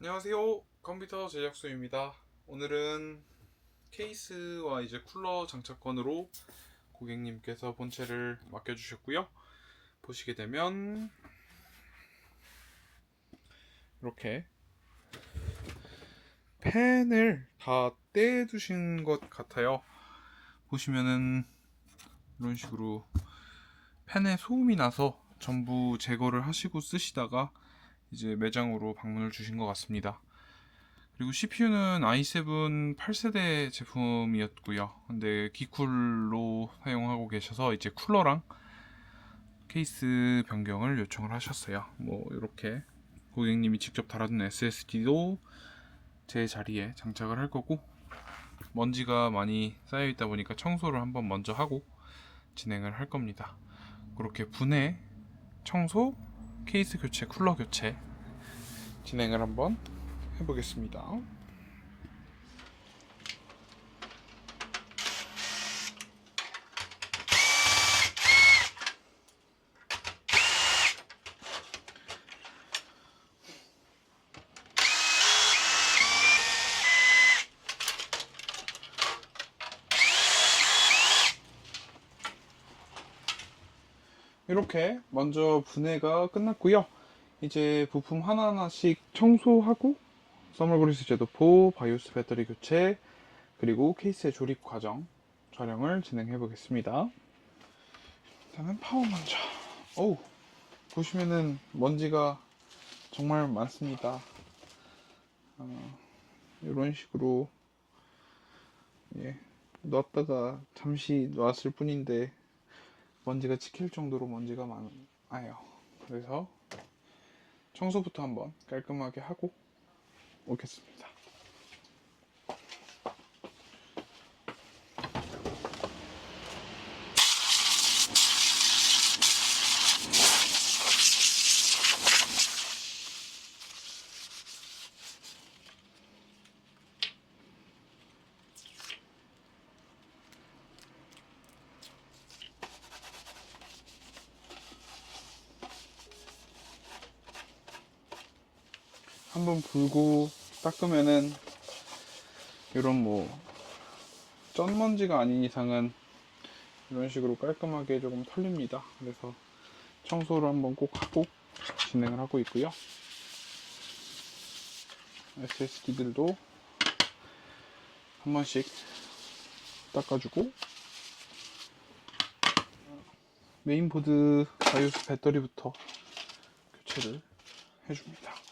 안녕하세요. 컴퓨터 제작소입니다. 오늘은 케이스와 이제 쿨러 장착건으로 고객님께서 본체를 맡겨주셨고요. 보시게 되면 이렇게 펜을 다 떼두신 것 같아요. 보시면은 이런 식으로 펜에 소음이 나서 전부 제거를 하시고 쓰시다가 이제 매장으로 방문을 주신 것 같습니다. 그리고 CPU는 i7 8세대 제품이었고요. 근데 기쿨로 사용하고 계셔서 이제 쿨러랑 케이스 변경을 요청을 하셨어요. 뭐 이렇게 고객님이 직접 달아둔 SSD도 제 자리에 장착을 할 거고 먼지가 많이 쌓여 있다 보니까 청소를 한번 먼저 하고 진행을 할 겁니다. 그렇게 분해, 청소, 케이스 교체, 쿨러 교체 진행을 한번 해보겠습니다. 이렇게 먼저 분해가 끝났고요. 이제 부품 하나하나씩 청소하고 서머그리스 제도포, 바이오스 배터리 교체, 그리고 케이스의 조립 과정 촬영을 진행해 보겠습니다. 일단은 파워 먼저. 어우, 보시면은 먼지가 정말 많습니다. 어, 이런 식으로 예, 놨다가 잠시 놨을 뿐인데 먼지가 찍힐 정도로 먼지가 많아요. 그래서 청소부터 한번 깔끔하게 하고 오겠습니다. 한번 불고 닦으면은 이런 뭐 쩐먼지가 아닌 이상은 이런 식으로 깔끔하게 조금 털립니다. 그래서 청소를 한번 꼭 하고 진행을 하고 있고요. SSD들도 한 번씩 닦아주고 메인보드 바이오스 배터리부터 교체를 해줍니다.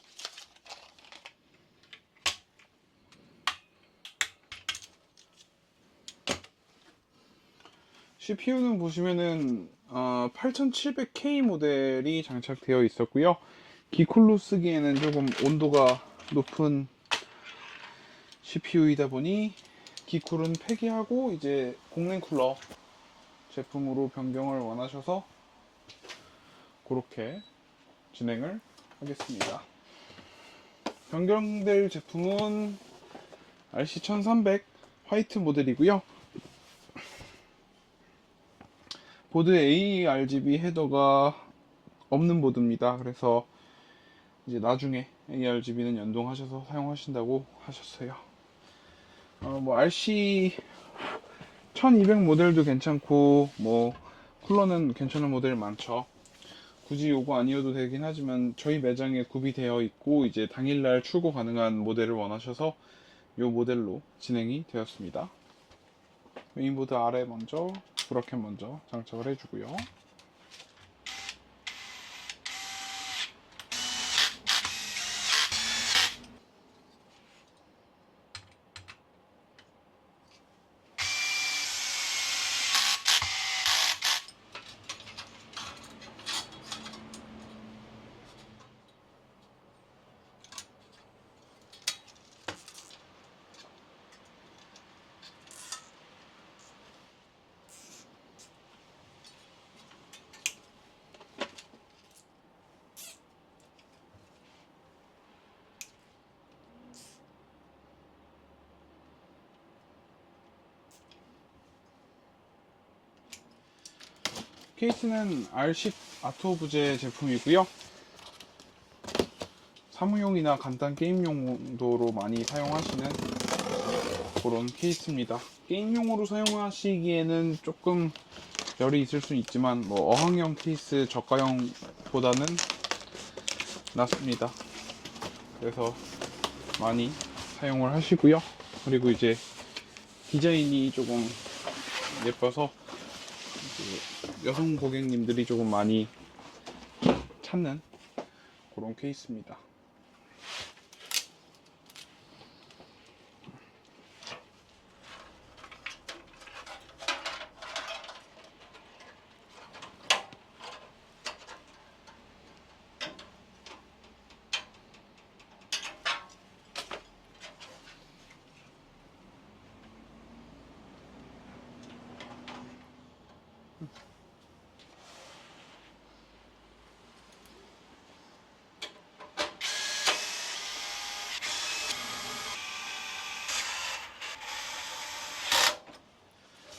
CPU는 보시면은 어, 8700K 모델이 장착되어 있었고요. 기쿨로 쓰기에는 조금 온도가 높은 CPU이다 보니 기쿨은 폐기하고 이제 공랭 쿨러 제품으로 변경을 원하셔서 그렇게 진행을 하겠습니다. 변경될 제품은 RC1300 화이트 모델이고요. 보드 ARGB 헤더가 없는 보드입니다. 그래서 이제 나중에 ARGB는 연동하셔서 사용하신다고 하셨어요. 어, 뭐 RC 1200 모델도 괜찮고 뭐 쿨러는 괜찮은 모델 많죠. 굳이 요거 아니어도 되긴 하지만 저희 매장에 구비되어 있고 이제 당일날 출고 가능한 모델을 원하셔서 요 모델로 진행이 되었습니다. 메인보드 아래 먼저 브라켓 먼저 장착을 해주고요. 케이스는 R10 아토 부재 제품이고요. 사무용이나 간단 게임용 용도로 많이 사용하시는 그런 케이스입니다. 게임용으로 사용하시기에는 조금 열이 있을 수 있지만 뭐 어항용 케이스 저가형보다는 낫습니다. 그래서 많이 사용을 하시고요. 그리고 이제 디자인이 조금 예뻐서 여성 고객님들이 조금 많이 찾는 그런 케이스입니다.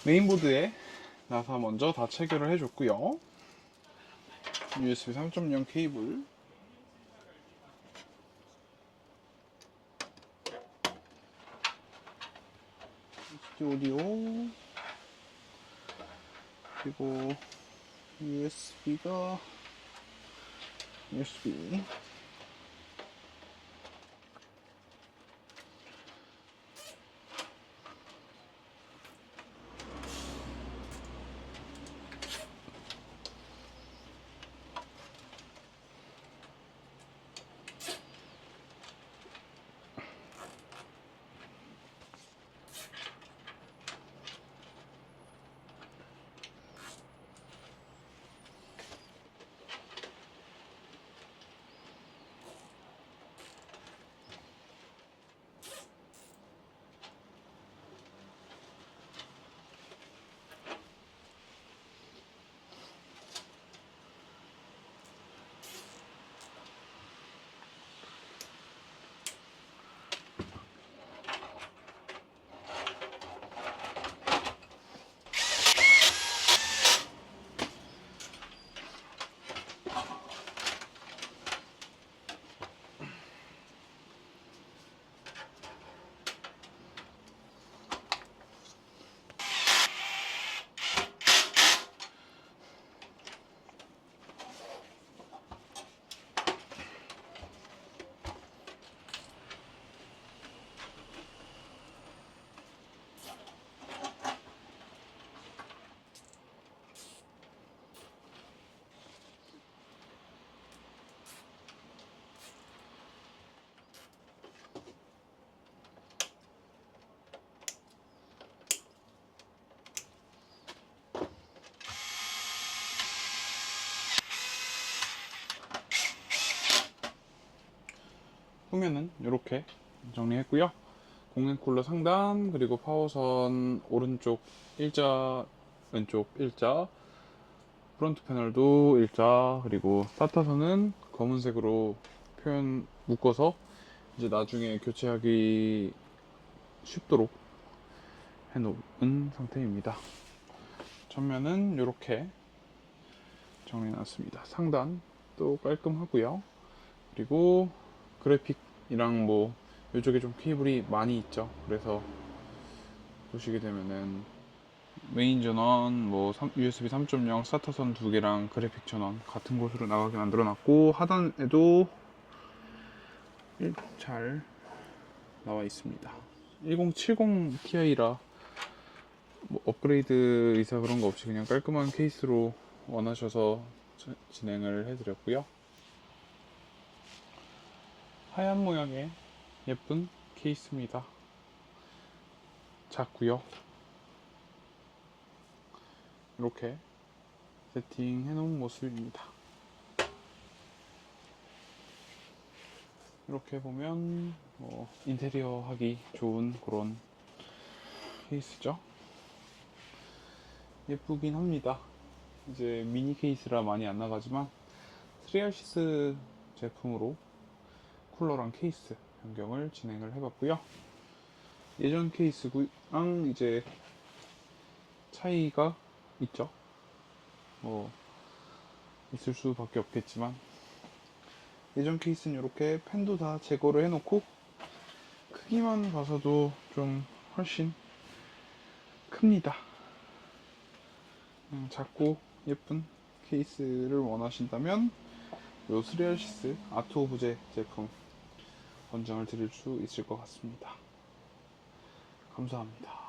메인보드에 나사 먼저 다 체결을 해줬고요. USB 3.0 케이블. 오디오. 그리고 USB가 USB 후면은 이렇게 정리했고요. 공랭 쿨러 상단 그리고 파워선 오른쪽 일자 왼쪽 일자 프론트 패널도 일자 그리고 스타터선은 검은색으로 표현 묶어서 이제 나중에 교체하기 쉽도록 해놓은 상태입니다. 전면은 이렇게 정리해놨습니다. 상단 또 깔끔하고요. 그리고 그래픽이랑 뭐 이쪽에 좀 케이블이 많이 있죠. 그래서 보시게 되면은 메인 전원, 뭐 삼- USB 3.0 스타터선 두 개랑 그래픽 전원 같은 곳으로 나가게 만들어 놨고 하단에도 일- 잘 나와 있습니다. 1070 Ti라 뭐 업그레이드 이사 그런 거 없이 그냥 깔끔한 케이스로 원하셔서 저- 진행을 해드렸고요. 하얀 모양의 예쁜 케이스입니다. 작고요. 이렇게 세팅해 놓은 모습입니다. 이렇게 보면 뭐 인테리어 하기 좋은 그런 케이스죠. 예쁘긴 합니다. 이제 미니 케이스라 많이 안 나가지만 트리알시스 제품으로 쿨러랑 케이스 변경을 진행을 해봤고요. 예전 케이스랑 이제 차이가 있죠. 뭐 있을 수밖에 없겠지만 예전 케이스는 이렇게 펜도 다 제거를 해놓고 크기만 봐서도 좀 훨씬 큽니다. 음, 작고 예쁜 케이스를 원하신다면 요 스리얼시스 아트 오브제 제품 권장을 드릴 수 있을 것 같습니다. 감사합니다.